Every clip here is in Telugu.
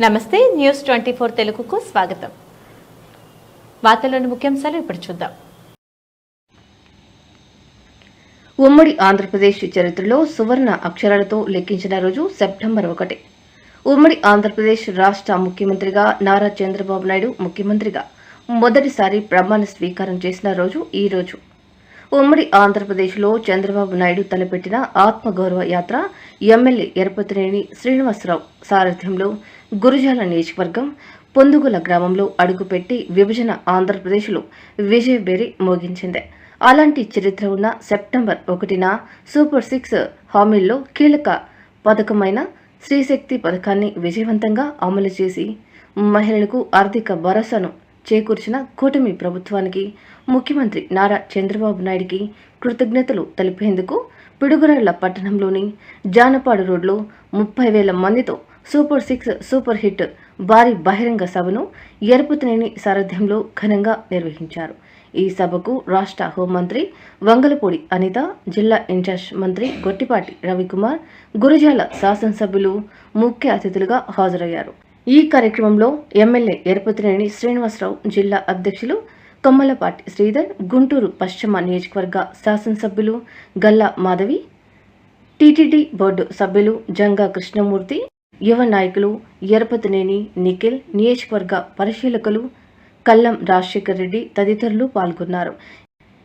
నమస్తే న్యూస్ ట్వంటీ ఫోర్ తెలుగుకు స్వాగతం. వార్తల్లోని ముఖ్యాంశాలు ఇప్పుడు చూద్దాం. ఉమ్మడి ఆంధ్రప్రదేశ్ చరిత్రలో సువర్ణ అక్షరాలతో లెక్కించిన రోజు సెప్టెంబర్ ఒకటి. ఉమ్మడి ఆంధ్రప్రదేశ్ రాష్ట్ర ముఖ్యమంత్రిగా నారా చంద్రబాబు నాయుడు ముఖ్యమంత్రిగా మొదటిసారి ప్రమాణ స్వీకారం చేసిన రోజు ఈ రోజు. ఉమ్మడి ఆంధ్రప్రదేశ్లో చంద్రబాబు నాయుడు తలపెట్టిన ఆత్మగౌరవ యాత్ర ఎమ్మెల్యే ఎరపతినేని శ్రీనివాసరావు సారథ్యంలో గురుజాల నియోజకవర్గం పొందుగుల గ్రామంలో అడుగుపెట్టి విభజన ఆంధ్రప్రదేశ్లో విజయబేరి మోగించింది. అలాంటి చరిత్ర ఉన్న సెప్టెంబర్ ఒకటిన సూపర్ సిక్స్ హామీల్లో కీలక పథకమైన శ్రీశక్తి పథకాన్ని విజయవంతంగా అమలు చేసి మహిళలకు ఆర్థిక భరోసాను చేకూర్చిన కూటమి ప్రభుత్వానికి ముఖ్యమంత్రి నారా చంద్రబాబు నాయుడికి కృతజ్ఞతలు తెలిపేందుకు పిడుగురాళ్ళ పట్టణంలోని జానపాడు రోడ్లో ముప్పై వేల మందితో సూపర్ సిక్స్ సూపర్ హిట్ భారీ బహిరంగ సభను ఎరుపుతనేని సారథ్యంలో ఘనంగా నిర్వహించారు. ఈ సభకు రాష్ట్ర హోంమంత్రి వంగలపూడి అనిత జిల్లా ఇన్ఛార్జ్ మంత్రి గొట్టిపాటి రవికుమార్ గురజాల శాసనసభ్యులు ముఖ్య అతిథులుగా హాజరయ్యారు. ఈ కార్యక్రమంలో ఎమ్మెల్యే ఎరపతినేని శ్రీనివాసరావు జిల్లా అధ్యక్షులు కొమ్మలపాటి శ్రీధర్ గుంటూరు పశ్చిమ నియోజకవర్గ శాసనసభ్యులు గల్లా మాధవి టీటీడీ బోర్డు సభ్యులు జంగా కృష్ణమూర్తి యువ నాయకులు ఎరపతినేని నిఖిల్ నియోజకవర్గ పరిశీలకులు కల్లం రాజశేఖర్ రెడ్డి తదితరులు పాల్గొన్నారు.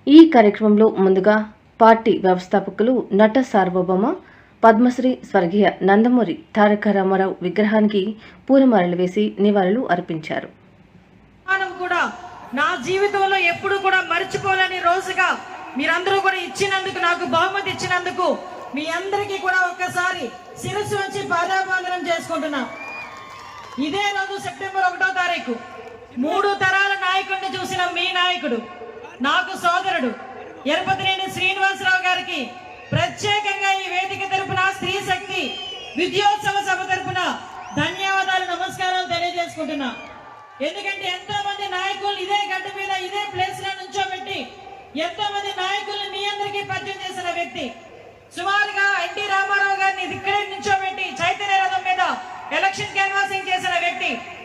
ఈ కార్యక్రమంలో ముందుగా పార్టీ వ్యవస్థాపకులు నట సార్వభౌమ పద్మశ్రీ స్వర్గీయ నందమూరి తారక రామారావు విగ్రహానికి పూలమాలలు వేసి నివాళులు అర్పించారు. మనం కూడా నా జీవితంలో ఎప్పుడు కూడా మర్చిపోలేని రోజుగా మీరందరూ కూడా ఇచ్చినందుకు నాకు బహుమతి ఇచ్చినందుకు మీ అందరికీ కూడా ఒక్కసారి శిరస్సు వచ్చి పాదాబంధనం చేసుకుంటున్నా. ఇదే రోజు సెప్టెంబర్ ఒకటో తారీఖు. మూడు తరాల నాయకుడిని చూసిన మీ నాయకుడు నాకు సోదరుడు ఎరపతినేని శ్రీనివాసరావు గారికి ప్రత్యేకంగా ఈ వేదిక తరపున స్త్రీ శక్తి విద్యోత్సవ సభ తరపున ధన్యవాదాలు నమస్కారాలు తెలియజేసుకుంటున్నా. ఎందుకంటే ఎంతో మంది నాయకులు ఇదే గడ్డ మీద ఇదే ప్లేస్లో నుంచోబెట్టి ఎంతో మంది నాయకుల్ని మీ అందరికీ పరిచయం చేసిన వ్యక్తి. సుమారుగా ఎన్టీ రామారావు గారిని